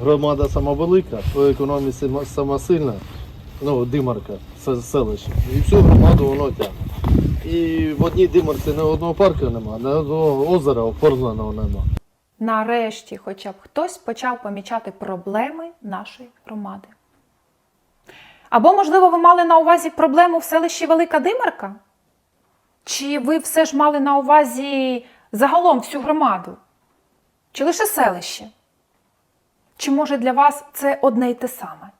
Громада сама велика, по економіці сама- сильна, ну, димарка, селище. І всю громаду воно тягне. І в одній димарці ні одного парку нема, ні одного озера оформленого нема. Нарешті, хоча б хтось почав помічати проблеми нашої громади. Або, можливо, ви мали на увазі проблему в селищі Велика Димарка? Чи ви все ж мали на увазі загалом всю громаду? Чи лише селище? Чи може для вас це одне й те саме?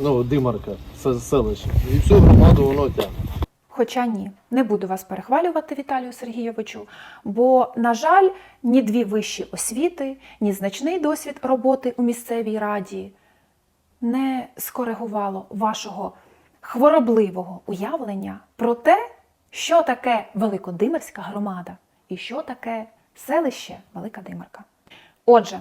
Ну, димарка, се- селище. І всю громаду воно тягне. Хоча ні, не буду вас перехвалювати, Віталію Сергійовичу, бо, на жаль, ні дві вищі освіти, ні значний досвід роботи у місцевій раді не скоригувало вашого хворобливого уявлення про те, що таке Великодимирська громада і що таке селище Велика Димирка. Отже,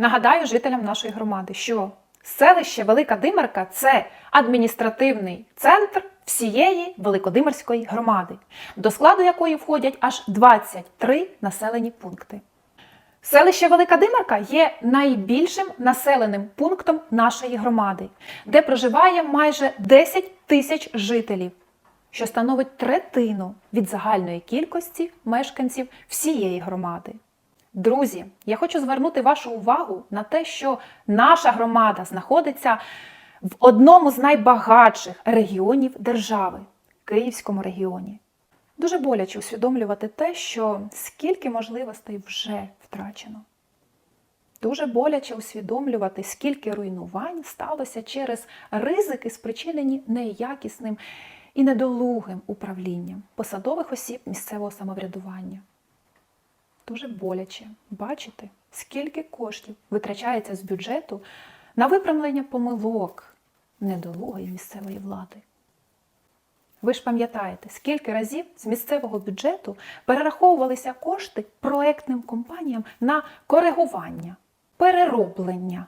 Нагадаю жителям нашої громади, що селище Велика Димарка це адміністративний центр всієї Великодимирської громади, до складу якої входять аж 23 населені пункти. Селище Велика Димарка є найбільшим населеним пунктом нашої громади, де проживає майже 10 тисяч жителів, що становить третину від загальної кількості мешканців всієї громади. Друзі, я хочу звернути вашу увагу на те, що наша громада знаходиться в одному з найбагатших регіонів держави Київському регіоні. Дуже боляче усвідомлювати те, що скільки можливостей вже втрачено. Дуже боляче усвідомлювати, скільки руйнувань сталося через ризики, спричинені неякісним і недолугим управлінням посадових осіб місцевого самоврядування. Дуже боляче бачити, скільки коштів витрачається з бюджету на виправлення помилок недолугої місцевої влади. Ви ж пам'ятаєте, скільки разів з місцевого бюджету перераховувалися кошти проектним компаніям на коригування, перероблення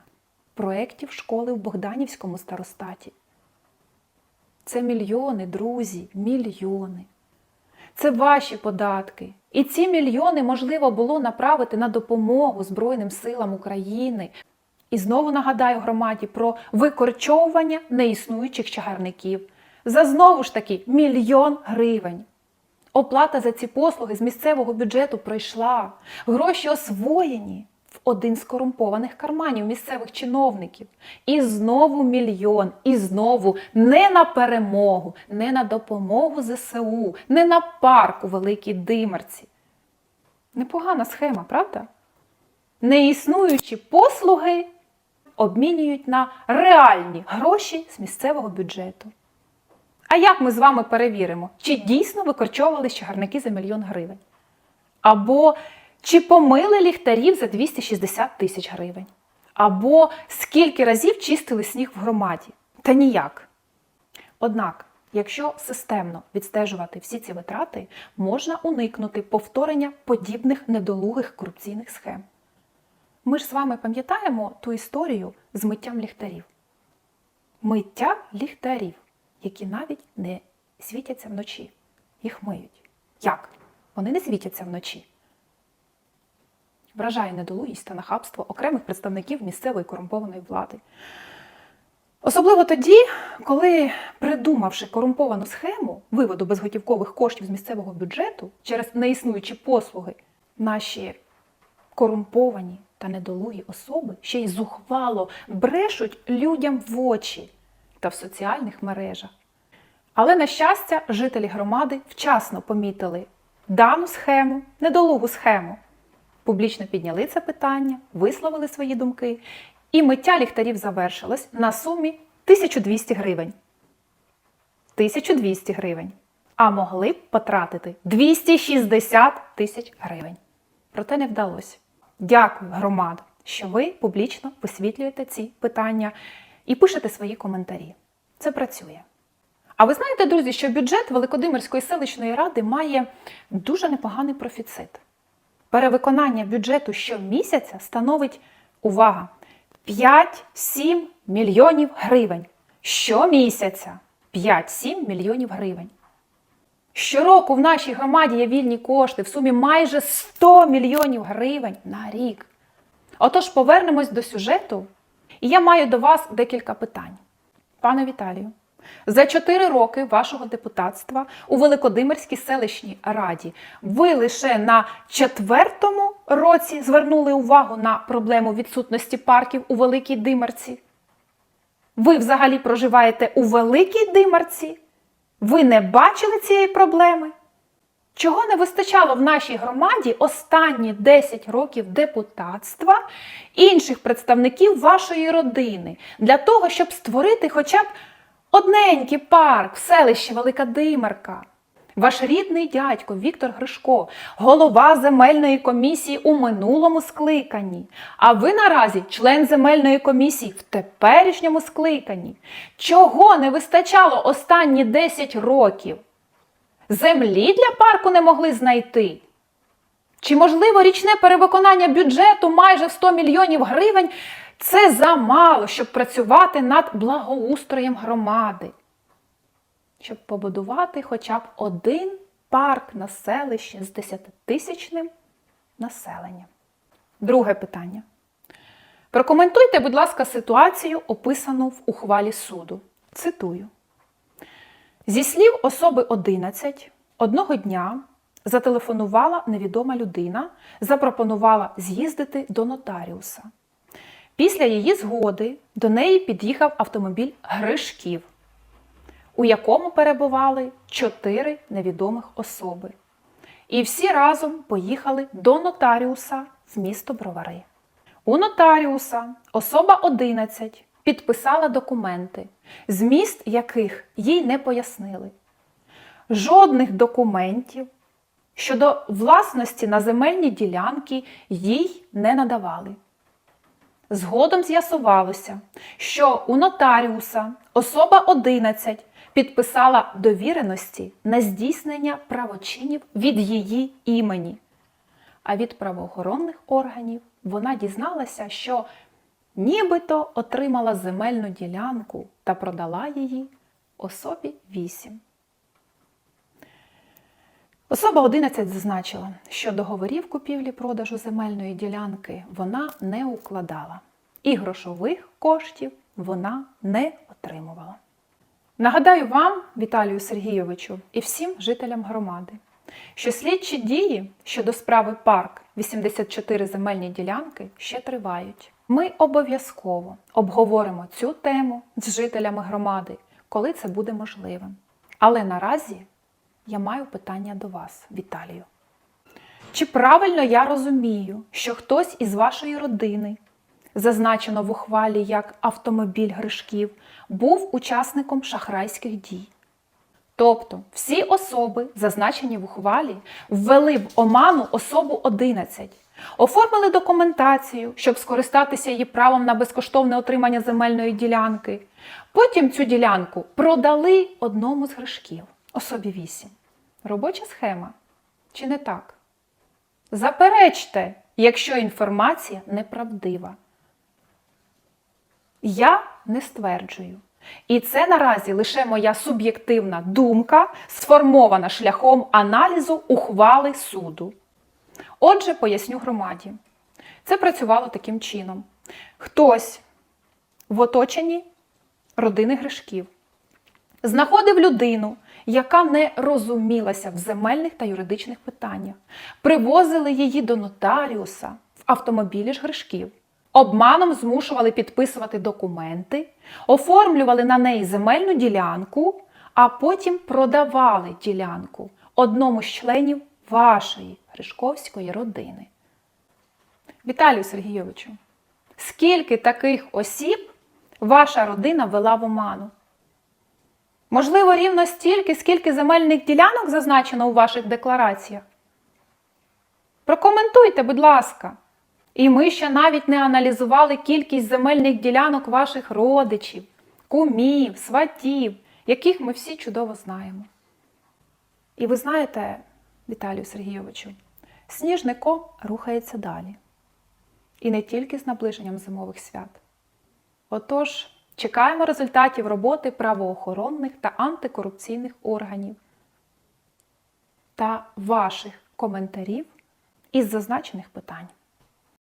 проєктів школи в Богданівському старостаті. Це мільйони, друзі, мільйони. Це ваші податки. І ці мільйони можливо було направити на допомогу Збройним силам України. І знову нагадаю громаді про викорчовування неіснуючих чагарників за знову ж таки мільйон гривень. Оплата за ці послуги з місцевого бюджету пройшла. Гроші освоєні в один з корумпованих карманів місцевих чиновників. І знову мільйон, і знову не на перемогу, не на допомогу ЗСУ, не на парк у Великій Димарці. Непогана схема, правда? Неіснуючі послуги обмінюють на реальні гроші з місцевого бюджету. А як ми з вами перевіримо, чи дійсно викорчовували чагарники за мільйон гривень? Або чи помили ліхтарів за 260 тисяч гривень? Або скільки разів чистили сніг в громаді? Та ніяк. Однак, якщо системно відстежувати всі ці витрати, можна уникнути повторення подібних недолугих корупційних схем. Ми ж з вами пам'ятаємо ту історію з миттям ліхтарів. Миття ліхтарів, які навіть не світяться вночі. Їх миють. Як? Вони не світяться вночі. Вражає недолугість та нахабство окремих представників місцевої корумпованої влади. Особливо тоді, коли, придумавши корумповану схему виводу безготівкових коштів з місцевого бюджету через неіснуючі послуги, наші корумповані та недолугі особи ще й зухвало брешуть людям в очі та в соціальних мережах. Але, на щастя, жителі громади вчасно помітили дану схему, недолугу схему. Публічно підняли це питання, висловили свої думки, і миття ліхтарів завершилось на сумі 1200 гривень. 1200 гривень. А могли б потратити 260 тисяч гривень. Проте не вдалося. Дякую, громада, що ви публічно висвітлюєте ці питання і пишете свої коментарі. Це працює. А ви знаєте, друзі, що бюджет Великодимирської селищної ради має дуже непоганий профіцит. Перевиконання бюджету щомісяця становить увага 5-7 мільйонів гривень. Щомісяця 5-7 мільйонів гривень. Щороку в нашій громаді є вільні кошти в сумі майже 100 мільйонів гривень на рік. Отож, повернемось до сюжету, і я маю до вас декілька питань. Пане Віталію, за чотири роки вашого депутатства у Великодимирській селищній раді ви лише на четвертому році звернули увагу на проблему відсутності парків у Великій Димарці. Ви взагалі проживаєте у Великій Димарці? Ви не бачили цієї проблеми? Чого не вистачало в нашій громаді останні 10 років депутатства інших представників вашої родини для того, щоб створити хоча б одненький парк в селищі Велика Димарка? Ваш рідний дядько Віктор Гришко, голова земельної комісії у минулому скликанні. А ви наразі член земельної комісії в теперішньому скликанні. Чого не вистачало останні 10 років? Землі для парку не могли знайти? Чи можливо річне перевиконання бюджету майже в 100 мільйонів гривень це замало, щоб працювати над благоустроєм громади? Щоб побудувати хоча б один парк на селищі з 10-тисячним населенням. Друге питання. Прокоментуйте, будь ласка, ситуацію, описану в ухвалі суду. Цитую. Зі слів особи 11, одного дня зателефонувала невідома людина, запропонувала з'їздити до нотаріуса. Після її згоди до неї під'їхав автомобіль Гришків, у якому перебували чотири невідомих особи. І всі разом поїхали до нотаріуса в місто Бровари. У нотаріуса особа 11 підписала документи, зміст яких їй не пояснили. Жодних документів щодо власності на земельні ділянки їй не надавали. Згодом з'ясувалося, що у нотаріуса особа 11 підписала довіреності на здійснення правочинів від її імені. А від правоохоронних органів вона дізналася, що нібито отримала земельну ділянку та продала її особі 8. Особа 11 зазначила, що договорів купівлі-продажу земельної ділянки вона не укладала, і грошових коштів вона не отримувала. Нагадаю вам, Віталію Сергійовичу, і всім жителям громади, що слідчі дії щодо справи парк 84 земельні ділянки ще тривають. Ми обов'язково обговоримо цю тему з жителями громади, коли це буде можливим. Але наразі я маю питання до вас, Віталію. Чи правильно я розумію, що хтось із вашої родини, зазначено в ухвалі як автомобіль Гришків, був учасником шахрайських дій? Тобто всі особи, зазначені в ухвалі, ввели в оману особу 11, оформили документацію, щоб скористатися її правом на безкоштовне отримання земельної ділянки. Потім цю ділянку продали одному з гришків, особі 8. Робоча схема? Чи не так? Заперечте, якщо інформація неправдива. Я не стверджую. І це наразі лише моя суб'єктивна думка, сформована шляхом аналізу ухвали суду. Отже, поясню громаді. Це працювало таким чином: хтось в оточенні родини Гришків знаходив людину, яка не розумілася в земельних та юридичних питаннях, привозили її до нотаріуса в автомобілі ж Гришків. Обманом змушували підписувати документи, оформлювали на неї земельну ділянку, а потім продавали ділянку одному з членів вашої Гришковської родини. Віталію Сергійовичу, скільки таких осіб ваша родина вела в оману? Можливо, рівно стільки, скільки земельних ділянок зазначено у ваших деклараціях? Прокоментуйте, будь ласка. І ми ще навіть не аналізували кількість земельних ділянок ваших родичів, кумів, сватів, яких ми всі чудово знаємо. І ви знаєте, Віталію Сергійовичу, сніжнико рухається далі. І не тільки з наближенням зимових свят. Отож, чекаємо результатів роботи правоохоронних та антикорупційних органів та ваших коментарів із зазначених питань.